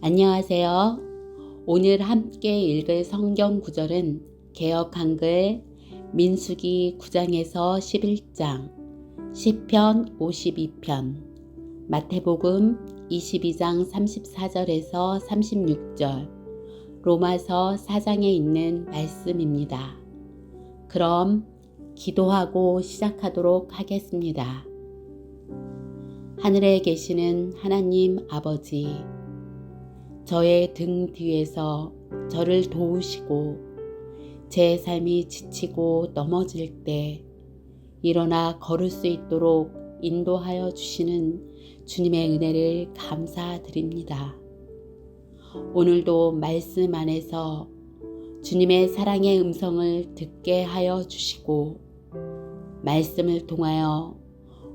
안녕하세요. 오늘 함께 읽을 성경 구절은 개역 한글 민수기 9장에서 11장, 시편 52편, 마태복음 22장 34절에서 36절, 로마서 4장에 있는 말씀입니다. 그럼 기도하고 시작하도록 하겠습니다. 하늘에 계시는 하나님 아버지, 저의 등 뒤에서 저를 도우시고 제 삶이 지치고 넘어질 때 일어나 걸을 수 있도록 인도하여 주시는 주님의 은혜를 감사드립니다. 오늘도 말씀 안에서 주님의 사랑의 음성을 듣게 하여 주시고 말씀을 통하여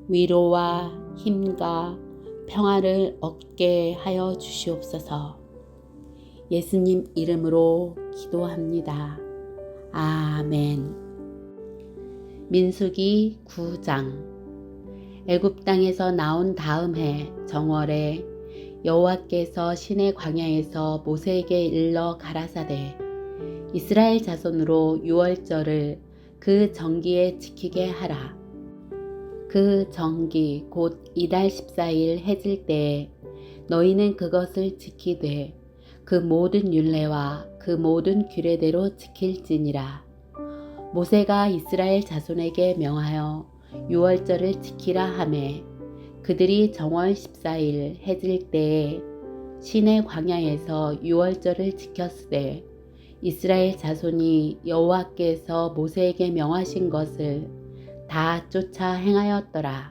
위로와 힘과 평화를 얻게 하여 주시옵소서. 예수님 이름으로 기도합니다. 아멘. 민수기 9장 애굽 땅에서 나온 다음 해 정월에 여호와께서 신의 광야에서 모세에게 일러 가라사대 이스라엘 자손으로 유월절을 그 정기에 지키게 하라. 그 정기 곧 이달 14일 해질 때에 너희는 그것을 지키되 그 모든 율례와 그 모든 규례대로 지킬지니라. 모세가 이스라엘 자손에게 명하여 유월절을 지키라 하매 그들이 정월 14일 해질 때에 신의 광야에서 유월절을 지켰으되 이스라엘 자손이 여호와께서 모세에게 명하신 것을 다 쫓아 행하였더라.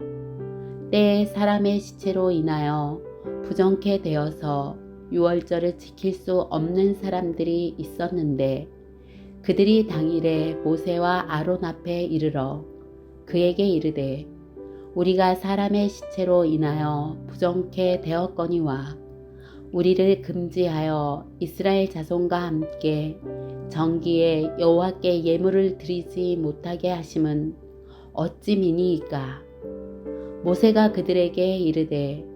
때에 사람의 시체로 인하여 부정케 되어서 유월절을 지킬 수 없는 사람들이 있었는데 그들이 당일에 모세와 아론 앞에 이르러 그에게 이르되 우리가 사람의 시체로 인하여 부정케 되었거니와 우리를 금지하여 이스라엘 자손과 함께 정기에 여호와께 예물을 드리지 못하게 하심은 어찌 미니이까? 모세가 그들에게 이르되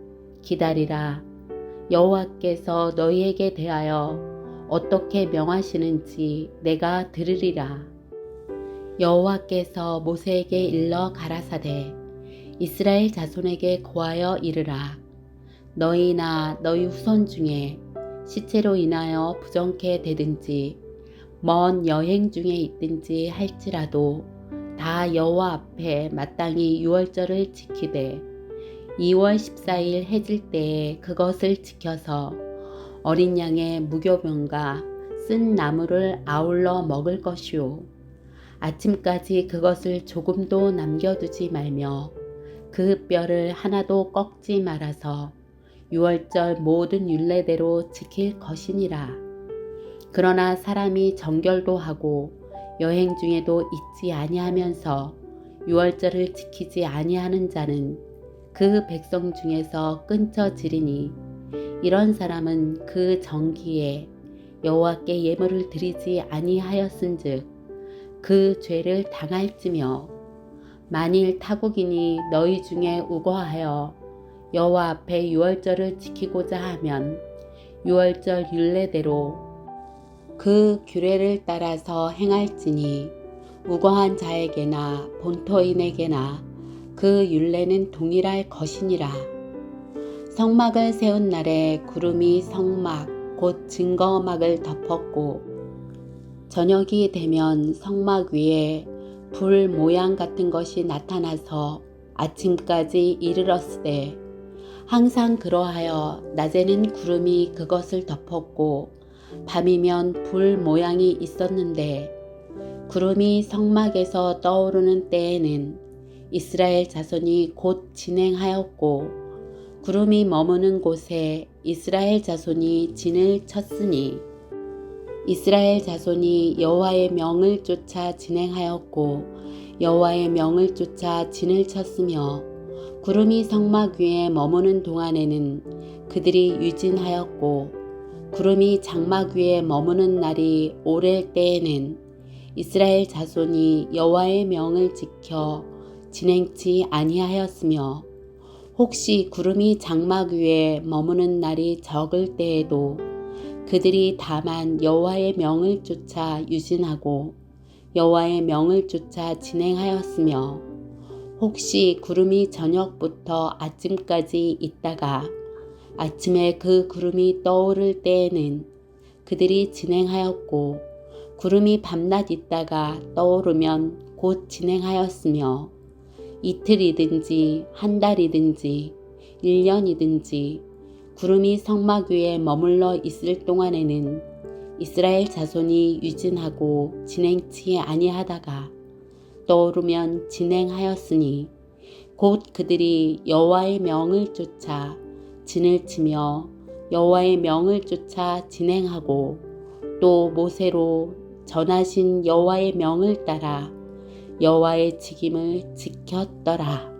기다리라 여호와께서 너희에게 대하여 어떻게 명하시는지 내가 들으리라. 여호와께서 모세에게 일러 가라사대 이스라엘 자손에게 고하여 이르라. 너희나 너희 후손 중에 시체로 인하여 부정케 되든지 먼 여행 중에 있든지 할지라도 다 여호와 앞에 마땅히 유월절을 지키되 2월 14일 해질 때에 그것을 지켜서 어린 양의 무교병과 쓴 나무를 아울러 먹을 것이요. 아침까지 그것을 조금도 남겨두지 말며 그 뼈를 하나도 꺾지 말아서 유월절 모든 율례대로 지킬 것이니라. 그러나 사람이 정결도 하고 여행 중에도 잊지 아니하면서 유월절을 지키지 아니하는 자는 그 백성 중에서 끊쳐지리니. 이런 사람은 그 정기에 여호와께 예물을 드리지 아니하였은즉 그 죄를 당할지며 만일 타국인이 너희 중에 우거하여 여호와 앞에 유월절을 지키고자 하면 유월절 율례대로 그 규례를 따라서 행할지니 우거한 자에게나 본토인에게나 그 율례는 동일할 것이니라. 성막을 세운 날에 구름이 성막 곧 증거막을 덮었고 저녁이 되면 성막 위에 불 모양 같은 것이 나타나서 아침까지 이르렀으되 항상 그러하여 낮에는 구름이 그것을 덮었고 밤이면 불 모양이 있었는데 구름이 성막에서 떠오르는 때에는 이스라엘 자손이 곧 진행하였고 구름이 머무는 곳에 이스라엘 자손이 진을 쳤으니 이스라엘 자손이 여호와의 명을 쫓아 진행하였고 여호와의 명을 쫓아 진을 쳤으며 구름이 성막 위에 머무는 동안에는 그들이 유진하였고 구름이 장막 위에 머무는 날이 오랠 때에는 이스라엘 자손이 여호와의 명을 지켜 진행치 아니하였으며 혹시 구름이 장막 위에 머무는 날이 적을 때에도 그들이 다만 여호와의 명을 쫓아 유진하고 여호와의 명을 쫓아 진행하였으며 혹시 구름이 저녁부터 아침까지 있다가 아침에 그 구름이 떠오를 때에는 그들이 진행하였고 구름이 밤낮 있다가 떠오르면 곧 진행하였으며 이틀이든지 한 달이든지 1년이든지 구름이 성막 위에 머물러 있을 동안에는 이스라엘 자손이 유진하고 진행치 아니하다가 떠오르면 진행하였으니 곧 그들이 여호와의 명을 쫓아 진을 치며 여호와의 명을 쫓아 진행하고 또 모세로 전하신 여호와의 명을 따라 여호와의 직임을 지켰더라.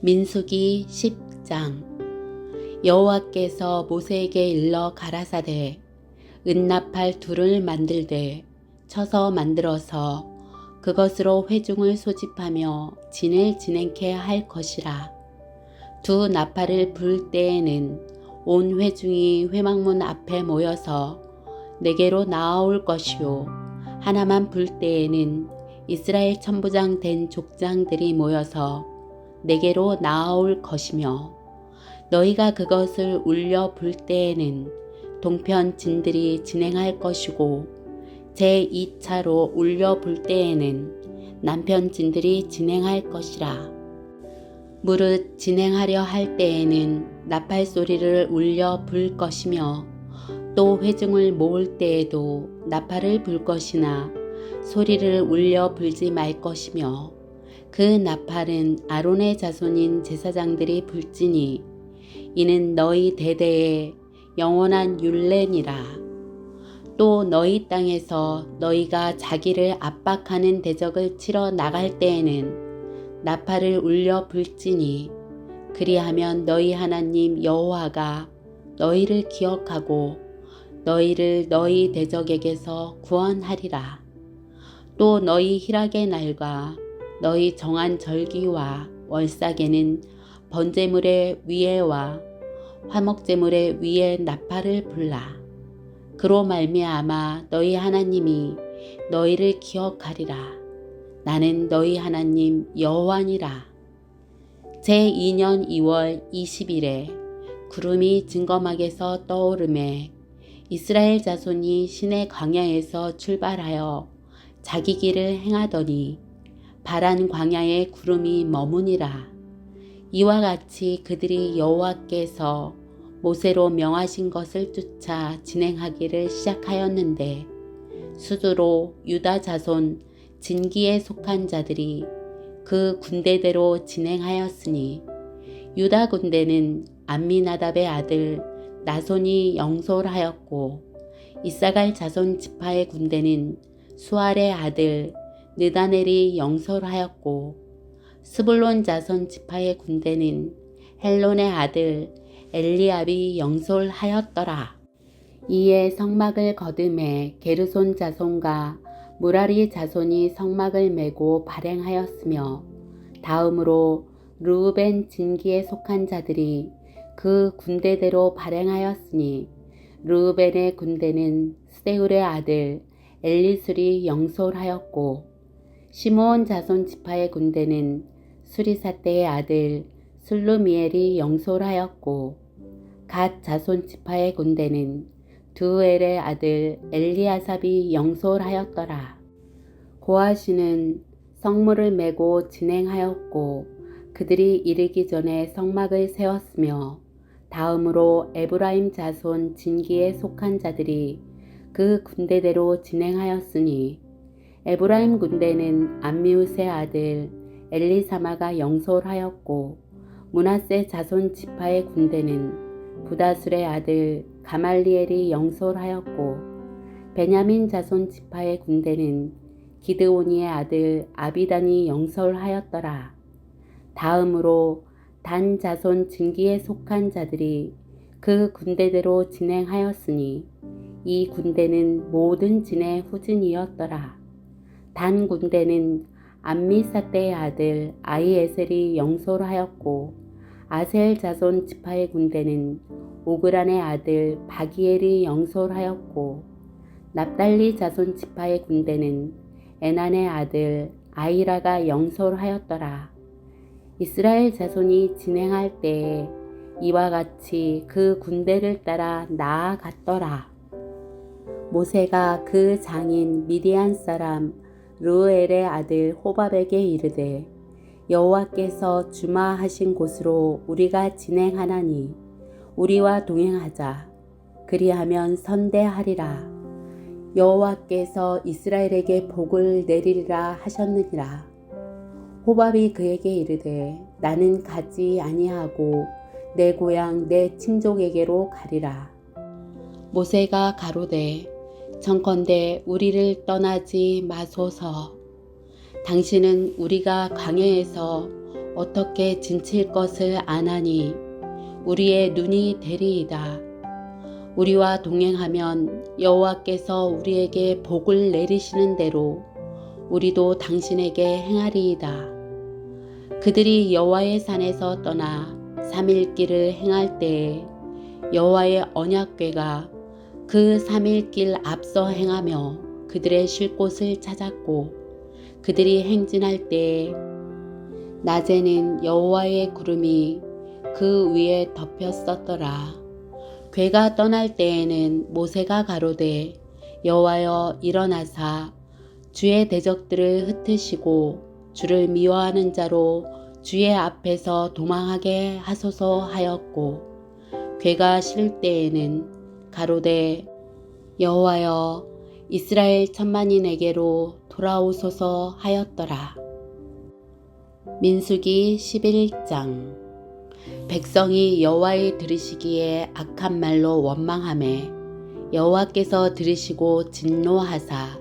민수기 10장 여호와께서 모세에게 일러 가라사대 은나팔 둘을 만들되 쳐서 만들어서 그것으로 회중을 소집하며 진을 진행케 할 것이라. 두 나팔을 불 때에는 온 회중이 회막문 앞에 모여서 내게로 나아올 것이요. 하나만 불 때에는 이스라엘 천부장 된 족장들이 모여서 내게로 나아올 것이며 너희가 그것을 울려 불 때에는 동편 진들이 진행할 것이고 제2차로 울려 불 때에는 남편 진들이 진행할 것이라. 무릇 진행하려 할 때에는 나팔 소리를 울려 불 것이며 또 회중을 모을 때에도 나팔을 불 것이나 소리를 울려 불지 말 것이며 그 나팔은 아론의 자손인 제사장들이 불지니 이는 너희 대대의 영원한 율례니라. 또 너희 땅에서 너희가 자기를 압박하는 대적을 치러 나갈 때에는 나팔을 울려 불지니 그리하면 너희 하나님 여호와가 너희를 기억하고 너희를 너희 대적에게서 구원하리라. 또 너희 희락의 날과 너희 정한 절기와 월삭에는 번제물의 위에와 화목제물의 위에 나팔을 불라. 그로 말미암아 너희 하나님이 너희를 기억하리라. 나는 너희 하나님 여호와니라. 제2년 2월 20일에 구름이 증거막에서 떠오르매 이스라엘 자손이 신의 광야에서 출발하여 자기 길을 행하더니 바란 광야에 구름이 머무니라. 이와 같이 그들이 여호와께서 모세로 명하신 것을 쫓아 진행하기를 시작하였는데 수두로 유다 자손 진기에 속한 자들이 그 군대대로 진행하였으니 유다 군대는 암미나답의 아들 나손이 영솔하였고 이사갈 자손 지파의 군대는 수알의 아들 느다넬이 영솔하였고 스불론 자손 지파의 군대는 헬론의 아들 엘리압이 영솔하였더라. 이에 성막을 거듭해 게르손 자손과 무라리 자손이 성막을 메고 발행하였으며 다음으로 루벤 진기에 속한 자들이 그 군대대로 발행하였으니 루벤의 군대는 세울의 아들 엘리술이 영솔하였고 시므온 자손 지파의 군대는 수리사떼의 아들 술루미엘이 영솔하였고 갓 자손 지파의 군대는 두엘의 아들 엘리아삽이 영솔하였더라. 고아시는 성물을 메고 진행하였고 그들이 이르기 전에 성막을 세웠으며 다음으로 에브라임 자손 진기에 속한 자들이 그 군대대로 진행하였으니 에브라임 군대는 암미우스의 아들 엘리사마가 영솔하였고 문하세 자손 지파의 군대는 부다술의 아들 가말리엘이 영솔하였고 베냐민 자손 지파의 군대는 기드오니의 아들 아비단이 영솔하였더라. 다음으로 단 자손 진기에 속한 자들이 그 군대대로 진행하였으니 이 군대는 모든 진의 후진이었더라. 단 군대는 암미사떼의 아들 아이에셀이 영솔하였고 아셀 자손 지파의 군대는 오그란의 아들 바기엘이 영솔하였고 납달리 자손 지파의 군대는 에난의 아들 아이라가 영솔하였더라. 이스라엘 자손이 진행할 때에 이와 같이 그 군대를 따라 나아갔더라. 모세가 그 장인 미디안 사람 루엘의 아들 호밥에게 이르되 여호와께서 주마하신 곳으로 우리가 진행하나니 우리와 동행하자. 그리하면 선대하리라. 여호와께서 이스라엘에게 복을 내리리라 하셨느니라. 호밥이 그에게 이르되 나는 가지 아니하고 내 고향 내 친족에게로 가리라 모세가 가로되 청컨대 우리를 떠나지 마소서. 당신은 우리가 광야에서 어떻게 진칠 것을 아나니 우리의 눈이 되리이다. 우리와 동행하면 여호와께서 우리에게 복을 내리시는 대로 우리도 당신에게 행하리이다. 그들이 여호와의 산에서 떠나 3일 길을 행할 때에 여호와의 언약궤가 그 3일 길 앞서 행하며 그들의 쉴 곳을 찾았고 그들이 행진할 때 낮에는 여호와의 구름이 그 위에 덮였었더라. 괴가 떠날 때에는 모세가 가로되 여호와여 일어나사 주의 대적들을 흩으시고 주를 미워하는 자로 주의 앞에서 도망하게 하소서 하였고 괴가 쉴 때에는 가로되 여호와여 이스라엘 천만인에게로 돌아오소서 하였더라. 민수기 11장 백성이 여호와의 들으시기에 악한 말로 원망함에 여호와께서 들으시고 진노하사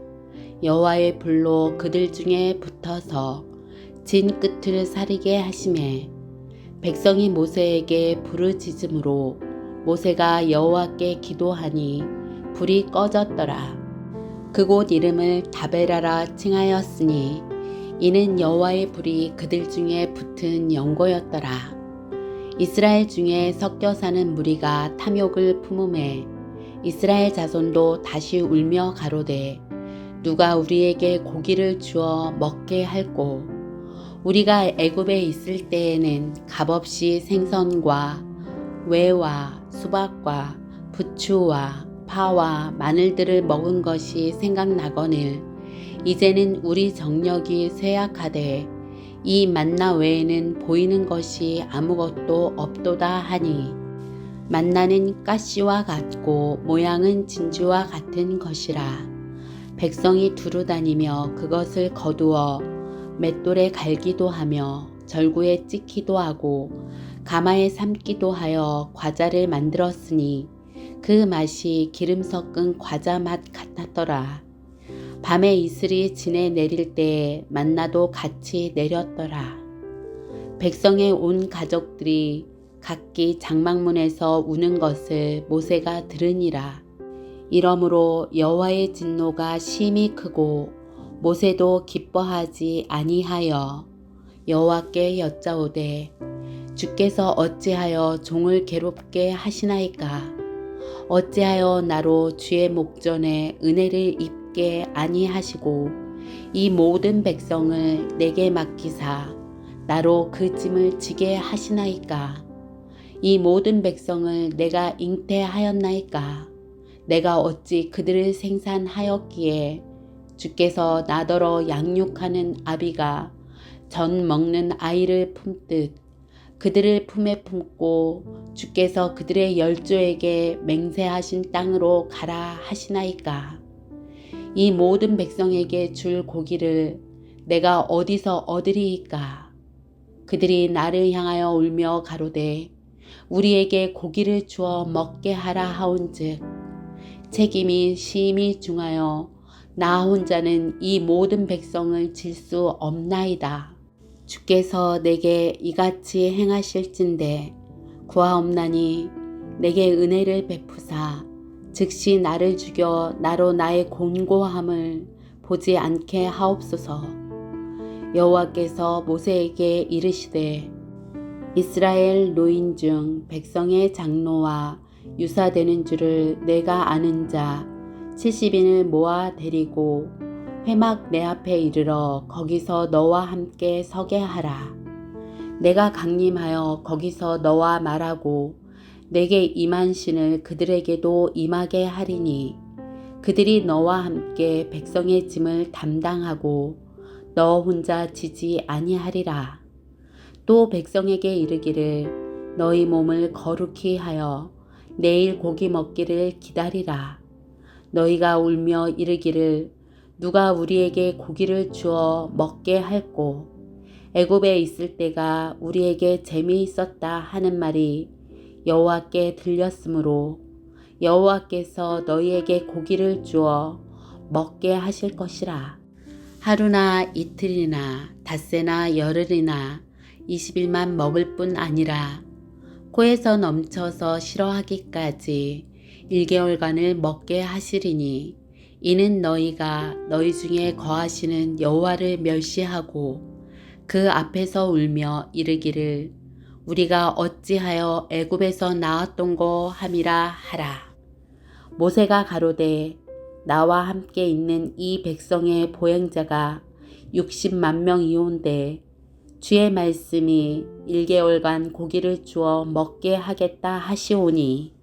여호와의 불로 그들 중에 붙어서 진 끝을 사리게 하심에 백성이 모세에게 부르짖음으로 모세가 여호와께 기도하니 불이 꺼졌더라. 그곳 이름을 다베라라 칭하였으니 이는 여호와의 불이 그들 중에 붙은 연고였더라. 이스라엘 중에 섞여 사는 무리가 탐욕을 품음에 이스라엘 자손도 다시 울며 가로되 누가 우리에게 고기를 주어 먹게 할꼬 우리가 애굽에 있을 때에는 값없이 생선과 외와 수박과 부추와 파와 마늘들을 먹은 것이 생각나거늘 이제는 우리 정력이 쇠약하되 이 만나 외에는 보이는 것이 아무것도 없도다 하니 만나는 가시와 같고 모양은 진주와 같은 것이라. 백성이 두루 다니며 그것을 거두어 맷돌에 갈기도 하며 절구에 찍기도 하고 가마에 삶기도 하여 과자를 만들었으니 그 맛이 기름 섞은 과자 맛 같았더라. 밤에 이슬이 진에 내릴 때에 만나도 같이 내렸더라. 백성의 온 가족들이 각기 장막문에서 우는 것을 모세가 들으니라. 이러므로 여호와의 진노가 심히 크고 모세도 기뻐하지 아니하여 여호와께 여짜오되 주께서 어찌하여 종을 괴롭게 하시나이까? 어찌하여 나로 주의 목전에 은혜를 입게 아니하시고 이 모든 백성을 내게 맡기사 나로 그 짐을 지게 하시나이까? 이 모든 백성을 내가 잉태하였나이까? 내가 어찌 그들을 생산하였기에 주께서 나더러 양육하는 아비가 전 먹는 아이를 품듯 그들을 품에 품고 주께서 그들의 열조에게 맹세하신 땅으로 가라 하시나이까. 이 모든 백성에게 줄 고기를 내가 어디서 얻으리이까. 그들이 나를 향하여 울며 가로되 우리에게 고기를 주어 먹게 하라 하온즉 책임이 심히 중하여 나 혼자는 이 모든 백성을 질 수 없나이다. 주께서 내게 이같이 행하실진데 구하옵나니 내게 은혜를 베푸사 즉시 나를 죽여 나로 나의 곤고함을 보지 않게 하옵소서. 여호와께서 모세에게 이르시되 이스라엘 노인 중 백성의 장로와 유사되는 줄을 내가 아는 자 70인을 모아 데리고 회막 내 앞에 이르러 거기서 너와 함께 서게 하라. 내가 강림하여 거기서 너와 말하고 내게 임한 신을 그들에게도 임하게 하리니 그들이 너와 함께 백성의 짐을 담당하고 너 혼자 지지 아니하리라. 또 백성에게 이르기를 너희 몸을 거룩히 하여 내일 고기 먹기를 기다리라. 너희가 울며 이르기를 누가 우리에게 고기를 주어 먹게 할꼬 애굽에 있을 때가 우리에게 재미있었다 하는 말이 여호와께 들렸으므로 여호와께서 너희에게 고기를 주어 먹게 하실 것이라. 하루나 이틀이나 닷새나 열흘이나 20일만 먹을 뿐 아니라 코에서 넘쳐서 싫어하기까지 1개월간을 먹게 하시리니 이는 너희가 너희 중에 거하시는 여호와를 멸시하고 그 앞에서 울며 이르기를 우리가 어찌하여 애굽에서 나왔던고 함이라 하라. 모세가 가로되 나와 함께 있는 이 백성의 보행자가 60만 명이온데 주의 말씀이 1개월간 고기를 주어 먹게 하겠다 하시오니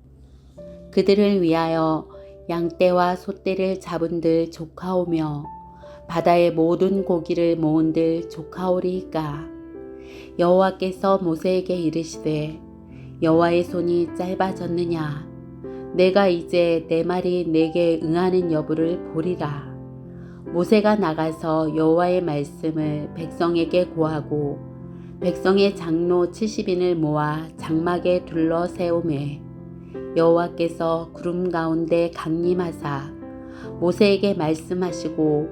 그들을 위하여 양떼와 소떼를 잡은들 조카오며 바다의 모든 고기를 모은들 조카오리이까? 여호와께서 모세에게 이르시되 여호와의 손이 짧아졌느냐? 내가 이제 내 말이 내게 응하는 여부를 보리라. 모세가 나가서 여호와의 말씀을 백성에게 고하고 백성의 장로 70인을 모아 장막에 둘러 세우매 여호와께서 구름 가운데 강림하사 모세에게 말씀하시고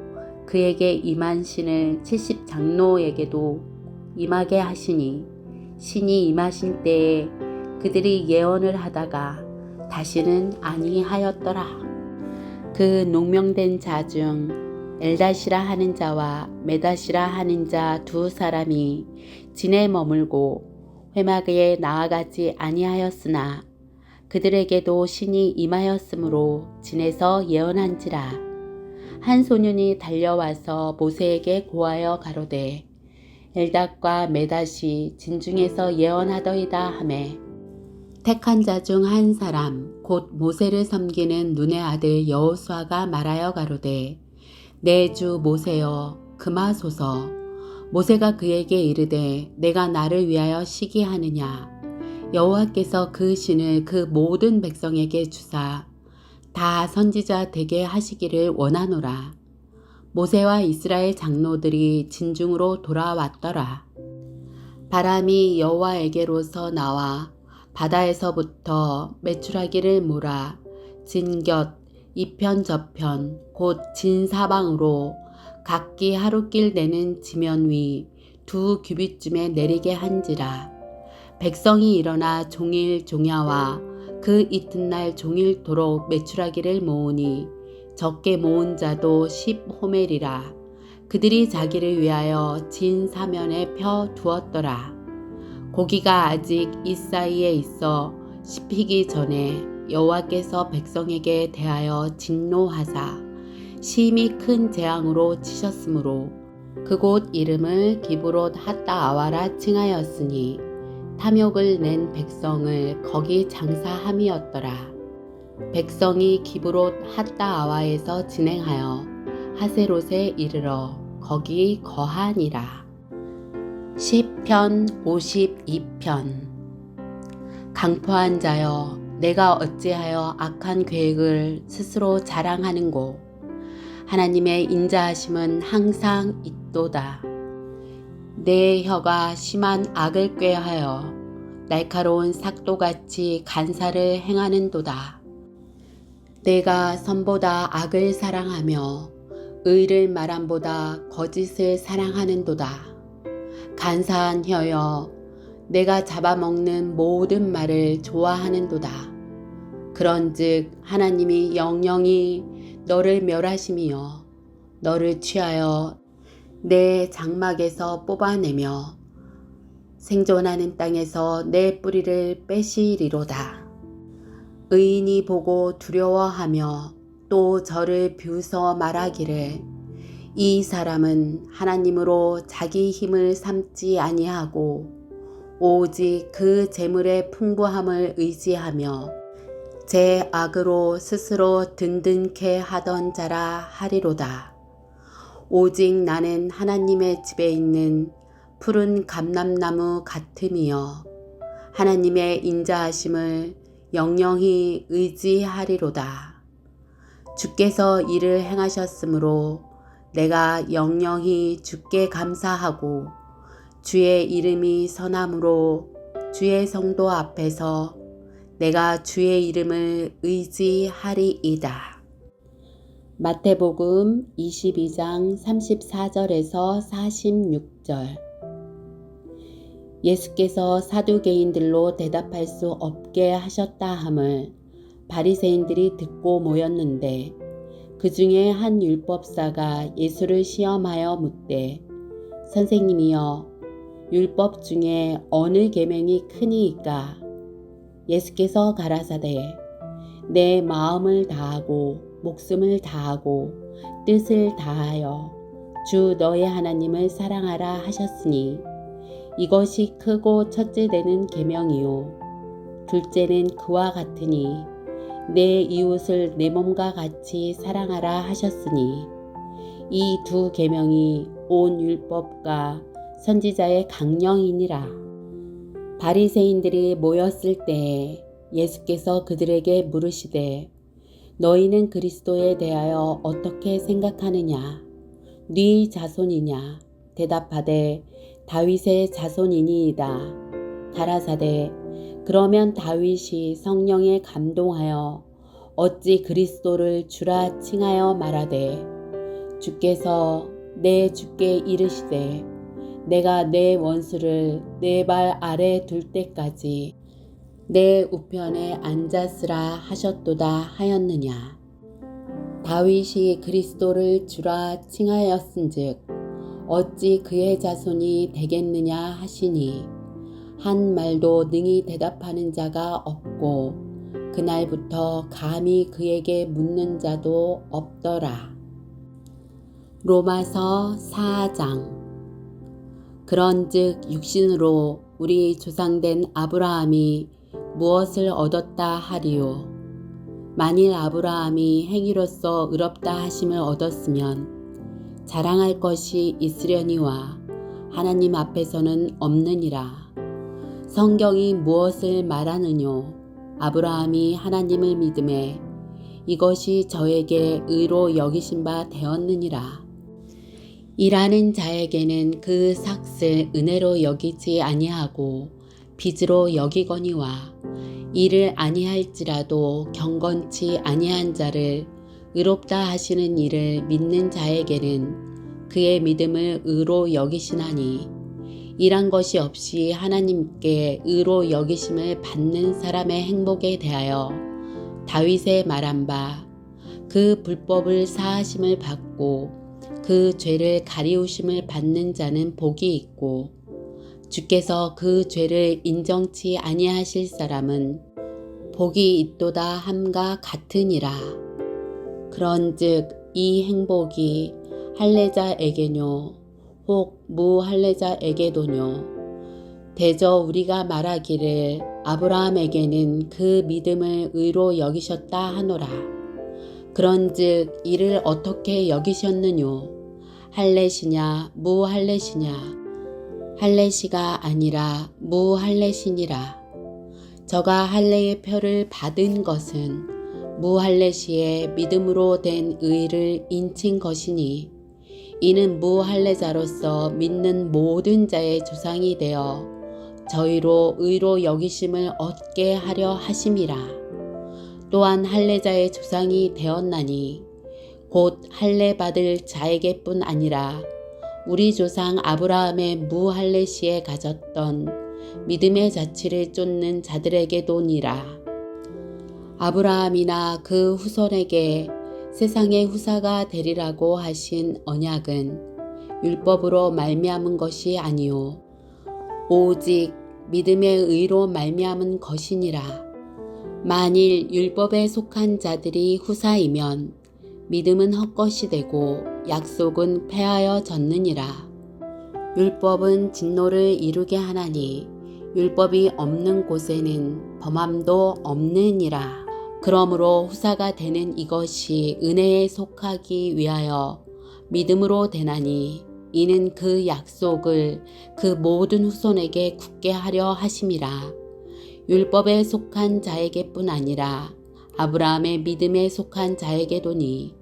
그에게 임한 신을 70 장로에게도 임하게 하시니 신이 임하신 때에 그들이 예언을 하다가 다시는 아니하였더라. 그 농명된 자 중 엘다시라 하는 자와 메다시라 하는 자 두 사람이 진에 머물고 회막에 나아가지 아니하였으나 그들에게도 신이 임하였으므로 진에서 예언한지라. 한 소년이 달려와서 모세에게 고하여 가로되 엘닷과 메닷이 진중에서 예언하더이다 하매. 택한 자 중 한 사람 곧 모세를 섬기는 눈의 아들 여호수아가 말하여 가로되 내 주 모세여 금하소서. 모세가 그에게 이르되 내가 나를 위하여 시기하느냐 여호와께서 그 신을 그 모든 백성에게 주사 다 선지자 되게 하시기를 원하노라. 모세와 이스라엘 장로들이 진중으로 돌아왔더라. 바람이 여호와에게로서 나와 바다에서부터 메추라기를 몰아 진곁 이편 저편 곧 진사방으로 각기 하루길 내는 지면 위 두 규빗쯤에 내리게 한지라. 백성이 일어나 종일 종야와 그 이튿날 종일토록 메추라기를 모으니 적게 모은 자도 10호멜이라 그들이 자기를 위하여 진 사면에 펴 두었더라. 고기가 아직 이 사이에 있어 씹히기 전에 여호와께서 백성에게 대하여 진노하사 심히 큰 재앙으로 치셨으므로 그곳 이름을 기브롯 핫다 아와라 칭하였으니 탐욕을 낸 백성을 거기 장사함이었더라. 백성이 기브롯 핫다아와에서 진행하여 하세롯에 이르러 거기 거하니라. 시편 52편 강포한 자여 내가 어찌하여 악한 계획을 스스로 자랑하는고 하나님의 인자하심은 항상 있도다. 내 혀가 심한 악을 꾀하여 날카로운 삭도같이 간사를 행하는도다. 내가 선보다 악을 사랑하며 의를 말함보다 거짓을 사랑하는도다. 간사한 혀여 내가 잡아먹는 모든 말을 좋아하는도다. 그런즉 하나님이 영영이 너를 멸하심이여 너를 취하여 내 장막에서 뽑아내며 생존하는 땅에서 내 뿌리를 빼시리로다. 의인이 보고 두려워하며 또 저를 비웃어 말하기를 이 사람은 하나님으로 자기 힘을 삼지 아니하고 오직 그 재물의 풍부함을 의지하며 제 악으로 스스로 든든케 하던 자라 하리로다. 오직 나는 하나님의 집에 있는 푸른 감람나무 같음이여 하나님의 인자하심을 영영히 의지하리로다. 주께서 이를 행하셨으므로 내가 영영히 주께 감사하고 주의 이름이 선함으로 주의 성도 앞에서 내가 주의 이름을 의지하리이다. 마태복음 22장 34절에서 46절. 예수께서 사두개인들로 대답할 수 없게 하셨다 함을 바리새인들이 듣고 모였는데 그 중에 한 율법사가 예수를 시험하여 묻되 선생님이여 율법 중에 어느 계명이 크니이까? 예수께서 가라사대 내 마음을 다하고 목숨을 다하고 뜻을 다하여 주 너의 하나님을 사랑하라 하셨으니 이것이 크고 첫째 되는 계명이요. 둘째는 그와 같으니 내 이웃을 내 몸과 같이 사랑하라 하셨으니 이 두 계명이 온 율법과 선지자의 강령이니라. 바리새인들이 모였을 때에 예수께서 그들에게 물으시되 너희는 그리스도에 대하여 어떻게 생각하느냐? 네 자손이냐? 대답하되 다윗의 자손이니이다. 가라사대 그러면 다윗이 성령에 감동하여 어찌 그리스도를 주라 칭하여 말하되 주께서 내 주께 이르시되 내가 내 원수를 내 발 아래 둘 때까지 내 우편에 앉았으라 하셨도다 하였느냐? 다윗이 그리스도를 주라 칭하였은즉 어찌 그의 자손이 되겠느냐 하시니? 한 말도 능히 대답하는 자가 없고 그날부터 감히 그에게 묻는 자도 없더라. 로마서 4장. 그런즉 육신으로 우리 조상된 아브라함이 무엇을 얻었다 하리요? 만일 아브라함이 행위로서 의롭다 하심을 얻었으면 자랑할 것이 있으려니와 하나님 앞에서는 없느니라. 성경이 무엇을 말하느뇨? 아브라함이 하나님을 믿음에 이것이 저에게 의로 여기신 바 되었느니라. 일하는 자에게는 그 삭을 은혜로 여기지 아니하고 빚으로 여기거니와. 일을 아니할지라도 경건치 아니한 자를 의롭다 하시는 일을 믿는 자에게는 그의 믿음을 의로 여기시나니 일한 것이 없이 하나님께 의로 여기심을 받는 사람의 행복에 대하여 다윗의 말한 바 그 불법을 사하심을 받고 그 죄를 가리우심을 받는 자는 복이 있고 주께서 그 죄를 인정치 아니하실 사람은 복이 있도다 함과 같으니라. 그런즉 이 행복이 할례자에게뇨 혹 무할례자에게도뇨 대저 우리가 말하기를 아브라함에게는 그 믿음을 의로 여기셨다 하노라. 그런즉 이를 어떻게 여기셨느뇨? 할례시냐 무할례시냐? 할례시가 아니라 무할례시니라. 저가 할례의 표를 받은 것은 무할례시의 믿음으로 된 의를 인친 것이니 이는 무할례자로서 믿는 모든 자의 조상이 되어 저희로 의로 여기심을 얻게 하려 하심이라. 또한 할례자의 조상이 되었나니 곧 할례 받을 자에게뿐 아니라 우리 조상 아브라함의 무할례시에 가졌던 믿음의 자취를 쫓는 자들에게도니라. 아브라함이나 그 후손에게 세상의 후사가 되리라고 하신 언약은 율법으로 말미암은 것이 아니요 오직 믿음의 의로 말미암은 것이니라. 만일 율법에 속한 자들이 후사이면 믿음은 헛것이 되고 약속은 폐하여 졌느니라. 율법은 진노를 이루게 하나니 율법이 없는 곳에는 범함도 없느니라. 그러므로 후사가 되는 이것이 은혜에 속하기 위하여 믿음으로 되나니 이는 그 약속을 그 모든 후손에게 굳게 하려 하심이라. 율법에 속한 자에게뿐 아니라 아브라함의 믿음에 속한 자에게도니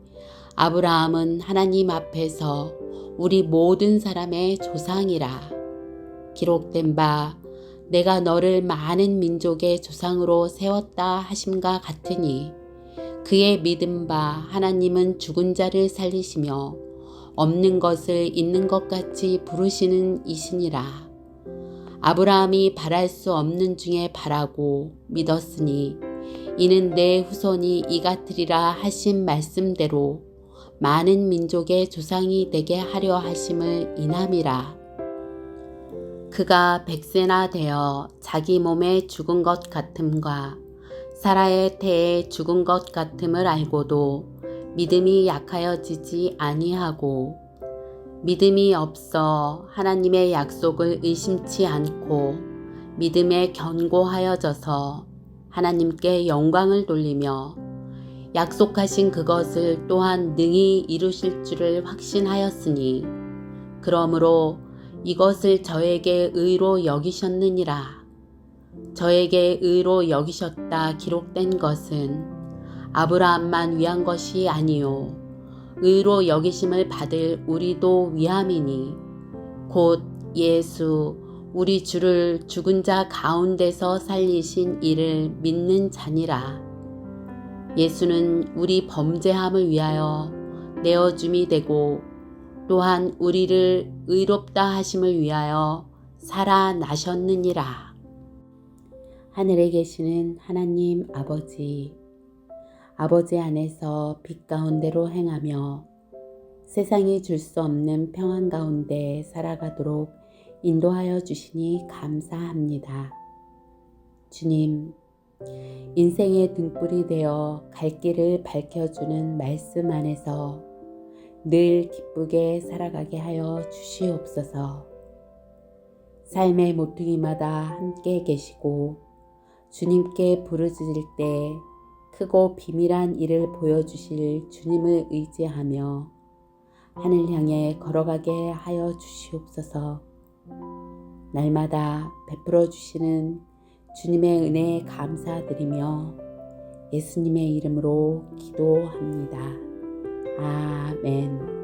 아브라함은 하나님 앞에서 우리 모든 사람의 조상이라. 기록된 바 내가 너를 많은 민족의 조상으로 세웠다 하심과 같으니 그의 믿음 바 하나님은 죽은 자를 살리시며 없는 것을 있는 것 같이 부르시는 이시니라. 아브라함이 바랄 수 없는 중에 바라고 믿었으니 이는 내 후손이 이 같으리라 하신 말씀대로 많은 민족의 조상이 되게 하려 하심을 인함이라. 그가 백세나 되어 자기 몸에 죽은 것 같음과 사라의 태에 죽은 것 같음을 알고도 믿음이 약하여지지 아니하고 믿음이 없어 하나님의 약속을 의심치 않고 믿음에 견고하여져서 하나님께 영광을 돌리며 약속하신 그것을 또한 능히 이루실 줄을 확신하였으니 그러므로 이것을 저에게 의로 여기셨느니라. 저에게 의로 여기셨다 기록된 것은 아브라함만 위한 것이 아니요 의로 여기심을 받을 우리도 위함이니 곧 예수 우리 주를 죽은 자 가운데서 살리신 이를 믿는 자니라. 예수는 우리 범죄함을 위하여 내어줌이 되고 또한 우리를 의롭다 하심을 위하여 살아나셨느니라. 하늘에 계시는 하나님 아버지, 아버지 안에서 빛 가운데로 행하며 세상이 줄 수 없는 평안 가운데 살아가도록 인도하여 주시니 감사합니다. 주님, 인생의 등불이 되어 갈 길을 밝혀주는 말씀 안에서 늘 기쁘게 살아가게 하여 주시옵소서. 삶의 모퉁이마다 함께 계시고 주님께 부르짖을 때 크고 비밀한 일을 보여주실 주님을 의지하며 하늘 향해 걸어가게 하여 주시옵소서. 날마다 베풀어 주시는 주님의 은혜에 감사드리며 예수님의 이름으로 기도합니다. 아멘.